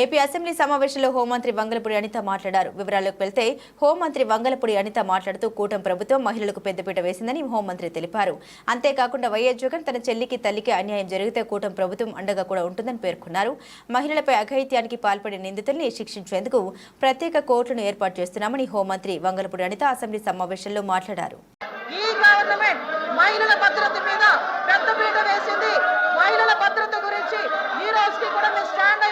AP assembly సమావేశంలో హోంమంత్రి వంగలపూడి అనిత మాట్లాడారు. వివరాల్లోకి వెళ్తే హోంమంత్రి వంగలపూడి అనిత మాట్లాడుతూ కూటమి ప్రభుత్వం మహిళలకు పెద్దపీట వేసిందని హోంమంత్రి తెలిపారు. అంతేకాకుండా వైఎస్ జగన్ తన చెల్లికి తల్లికి అన్యాయం జరిగితే కూటమి ప్రభుత్వం అండగా కూడా ఉంటుందని పేర్కొన్నారు. మహిళలపై అఘైత్యానికి పాల్పడే నిందితుల్ని శిక్షించేందుకు ప్రత్యేక కోర్టును ఏర్పాటు చేస్తున్నామని హోంమంత్రి వంగలపూడి అనిత అసెంబ్లీ సమావేశంలో మాట్లాడారు. ఈ గవర్నమెంట్ మహిళల భద్రత మీద పెద్దపీట వేసింది. మహిళల భద్రత గురించి ఈ రోజుకి కూడా మేము స్టాండ్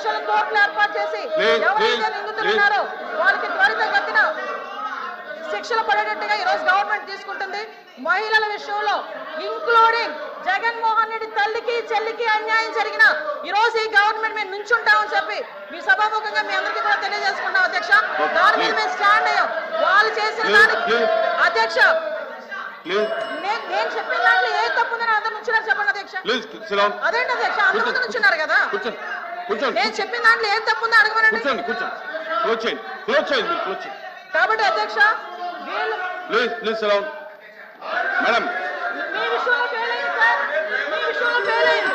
స్పెషల్ కోర్టులు ఏర్పాటు చేసి ఎవరైతే please, నిందితులు please. ఉన్నారో వాళ్ళకి త్వరితగతిన శిక్షలు పడేటట్టుగా ఈ రోజు గవర్నమెంట్ తీసుకుంటుంది. మహిళల విషయంలో ఇంక్లూడింగ్ జగన్మోహన్ రెడ్డి తల్లికి చెల్లికి అన్యాయం జరిగిన ఈ రోజు ఈ గవర్నమెంట్ మేము నుంచుంటామని చెప్పి మీ సభాముఖంగా మీ అందరికీ కూడా తెలియజేసుకున్నాం అధ్యక్ష. దాని మీద మేము స్టాండ్ అయ్యాం. వాళ్ళు చేసిన దానికి. అధ్యక్ష నేను చెప్పిన దాంట్లో ఏ తప్పు ఉందని అందరు నుంచున్నారు చెప్పండి అధ్యక్ష. అదేంటి అధ్యక్ష? అందరు నుంచున్నారు కదా. కూర్చోండి కూర్చోండి నేను చెప్పిన దాంట్లో ఏం తప్పు ఉందో అడగమనండి. కూర్చోండి కూర్చోండి. క్లోజ్ చేయండి క్లోజ్ చేయండి మీరు క్లోజ్ చేయండి కాబట్టి అధ్యక్ష వీళ్ళు ప్లీజ్ ప్లీజ్ సిలాన్ మేడం. మీ విషయంలో ఫెయిల్ అయింది సార్. మీ విషయంలో ఫెయిల్ అయింది.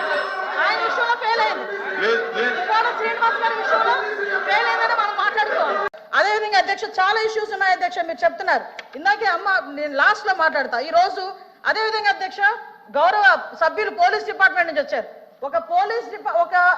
ఆయన విషయంలో ఫెయిల్ అయింది. ప్లీజ్ ప్లీజ్ ఇవాళ శ్రీనివాస్ గారి విషయంలో ఫెయిల్ అయిందని మనం మాట్లాడుకోవాలి. అదేవిధంగా అధ్యక్ష చాలా ఇష్యూస్ ఉన్నాయి అధ్యక్ష మీరు చెప్తున్నారు. ఇందాకే అమ్మ నేను లాస్ట్లో మాట్లాడతా. ఈ రోజు అదేవిధంగా అధ్యక్ష గౌరవ సభ్యులు పోలీస్ డిపార్ట్మెంట్ నుంచి వచ్చారు. ఒక పోలీస్ డిపా- ఒక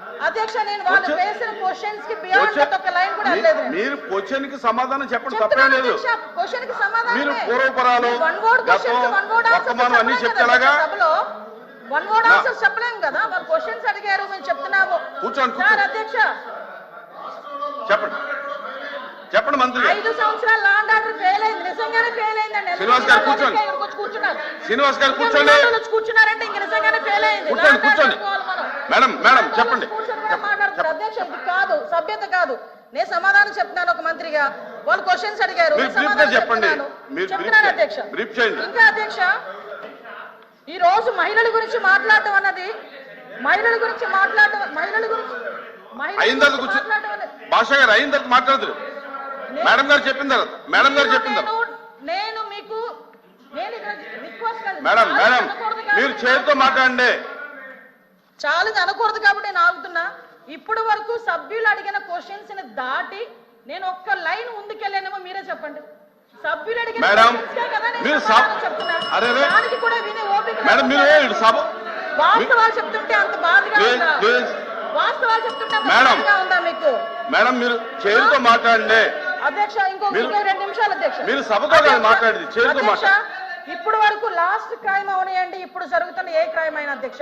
అధ్యక్ష నేను వాళ్ళు Question- వేసిన క్వశ్చన్స్కి బియాండ్ క్వశ్చన్- ఒక లైన్ కూడా. మీరు క్వశ్చన్కి సమాధానం చెప్పండి తప్పేం లేదు. అధ్యక్ష క్వశ్చన్కి సమాధానం మీరు పూర్వపరాలు, వన్ వర్డ్ వన్ వర్డ్ అన్ని? సభలో. వన్ వర్డ్ చెప్పలేం కదా. వాళ్ళు క్వశ్చన్స్ అడిగారు మేము చెప్తున్నాము. కూర్చోండి, సార్ కూర్చోండి. అధ్యక్ష. చెప్పండి. చెప్పండి మంత్రి ఐదు సంవత్సరాలు లాండ్ ఆర్డర్ ఫెయిల్ అయింది. నిజంగానే ఫెయిల్ అయిందండి. శ్రీనివాస్ గారు కూర్చోండి. కూర్చున్నారు శ్రీనివాస్ గారు కూర్చోండి. కూర్చున్నారంటే ఇంక నిజంగానే ఫెయిల్ అయింది. కూర్చోండి, కూర్చోండి. మేడం, మేడం, చెప్పండి. ఇది కాదు సభ్యత కాదు నేను సమాధానం చెప్తున్నాను ఒక మంత్రిగా వాళ్ళు క్వశ్చన్స్ అడిగారు. చెప్తున్నాను. చెప్తున్నాను. అధ్యక్ష. ఇంకా అధ్యక్ష ఈ రోజు మహిళల గురించి మాట్లాడటం అన్నది మహిళల గురించి మాట్లాడటం మహిళల గురించి మహిళల అయిన తర్వాత గురించి కూర్చో మాట్లాడటం అన్నది- భాష గారు అయిన తర్వాత మాట్లాడదురు మేడం గారు చెప్పిన తర్వాత మేడం గారు చెప్పిన తర్వాత నేను- మీకు. మేడం మేడం మీరు చేతితో మాట్లాడండి ఛాలెంజ్ అనకూడదు కాబట్టి నేను ఆగుతున్నా ఇప్పటి వరకు సభ్యులు అడిగిన క్వశ్చన్స్ని దాటి నేను ఒక్క లైన్ ముందుకెళ్ళానేమో మీరే చెప్పండి సభ్యులు అడిగిన. దానికి కూడా వినే ఓపిక వాస్తవాలు చెప్తుంటే అంత బాధగా ప్లీజ్, ఉందా ప్లీజ్. వాస్తవాలు చెప్తుంటే. బాధగా ఉందా మీకు మేడం మీరు మాట్లాడండి అధ్యక్ష ఇంకో రెండు నిమిషాలు అధ్యక్ష మీరు సభతో మాట్లాడేది, మాట్లాడండి. ఇప్పుడు వరకు లాస్ట్ క్రైమ్ అవనియండి ఇప్పుడు జరుగుతున్న ఏ క్రైమ్ అయినా అధ్యక్ష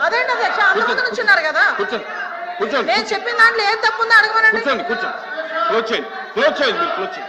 అదేంటి అధ్యక్ష అందరూ నుంచున్నారు కదా. కూర్చోండి. కూర్చోండి. నేను చెప్పిన దాంట్లో ఏం అడగమనండి. కూర్చోండి కూర్చోండి. క్లోజ్ చేయండి. క్లోజ్ చేయండి.